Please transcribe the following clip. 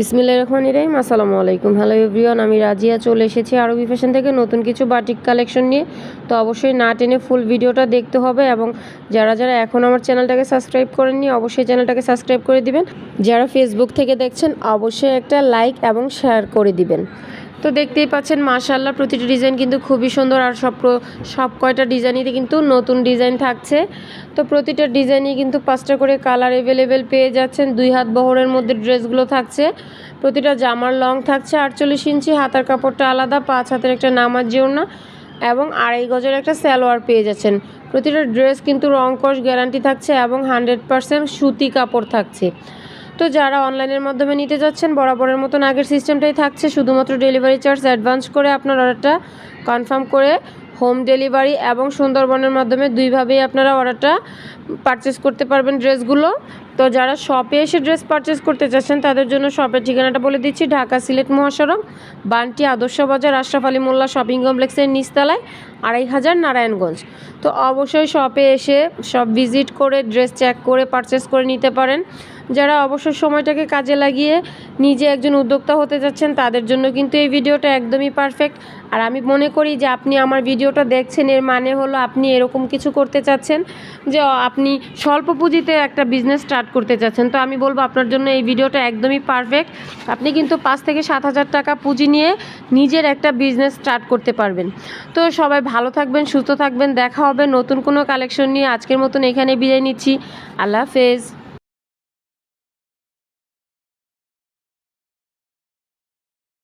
বিসমিল্লা রহমান ইরাহিম আসসালামু আলাইকুম। Hello everyone আমি রাজিয়া চলে এসেছি আরবি ফ্যাশন থেকে নতুন কিছু বাটিক কালেকশন নিয়ে। তো অবশ্যই না টেনে ফুল ভিডিওটা দেখতে হবে এবং যারা যারা এখন আমার চ্যানেলটাকে সাবস্ক্রাইব করেননি, অবশ্যই চ্যানেলটাকে সাবস্ক্রাইব করে দিবেন। যারা ফেসবুক থেকে দেখছেন, অবশ্যই একটা লাইক এবং শেয়ার করে দিবেন। তো দেখতেই পাচ্ছেন মাশাল্লাহ প্রতিটি ডিজাইন কিন্তু খুবই সুন্দর। আর সব সব কয়টা ডিজাইনই কিন্তু নতুন ডিজাইন থাকছে। তো প্রতিটা ডিজাইনই কিন্তু পাঁচটা করে কালার অ্যাভেলেবেল পেয়ে যাচ্ছেন। দুই হাত বহরের মধ্যে ড্রেসগুলো থাকছে। প্রতিটা জামার লং থাকছে আটচল্লিশ ইঞ্চি। হাতার কাপড়টা আলাদা, পাঁচ হাতের একটা নামার জন্য এবং আড়াই গজের একটা সালোয়ার পেয়ে যাচ্ছেন। প্রতিটা ড্রেস কিন্তু রং কস গ্যারান্টি থাকছে এবং হান্ড্রেড পারসেন্ট সুতি কাপড় থাকছে। তো যারা অনলাইনের মাধ্যমে নিতে যাচ্ছেন, বরাবরের মতন আগের সিস্টেমটাই থাকছে। শুধুমাত্র ডেলিভারি চার্জ অ্যাডভান্স করে আপনার অর্ডারটা কনফার্ম করে হোম ডেলিভারি এবং সুন্দরবনের মাধ্যমে দুইভাবেই আপনারা অর্ডারটা পারচেস করতে পারবেন ড্রেসগুলো। তো যারা শপে এসে ড্রেস পারচেস করতে চাচ্ছেন, তাদের জন্য শপের ঠিকানাটা বলে দিচ্ছি, ঢাকা সিলেট মহাসড়ক, বানটি আদর্শ বাজার আশরাফ আলী মোল্লা শপিং কমপ্লেক্সের নিচতলায় আড়াই হাজার নারায়ণগঞ্জ। তো অবশ্যই শপে এসে সব ভিজিট করে, ড্রেস চেক করে, পারচেস করে নিতে পারেন। যারা অবসর সময়টাকে কাজে লাগিয়ে নিজে একজন উদ্যোক্তা হতে যাচ্ছেন, তাদের জন্য কিন্তু এই ভিডিওটা একদমই পারফেক্ট আর আমি মনে করি যে আপনি আমার ভিডিওটা দেখছেন, এর মানে হলো আপনি এরকম কিছু করতে চাচ্ছেন যে আপনি স্বল্প পুঁজিতে একটা বিজনেস স্টার্ট করতে চাচ্ছেন। তো আমি বলব আপনার জন্য এই ভিডিওটা একদমই পারফেক্ট আপনি কিন্তু পাঁচ থেকে সাত হাজার টাকা পুঁজি নিয়ে নিজের একটা বিজনেস স্টার্ট করতে পারবেন। তো সবাই ভালো থাকবেন, সুস্থ থাকবেন। দেখা হবে নতুন কোনো কালেকশন নিয়ে। আজকের মতন এখানে বিদায় নিচ্ছি। আল্লাহ হাফেজ।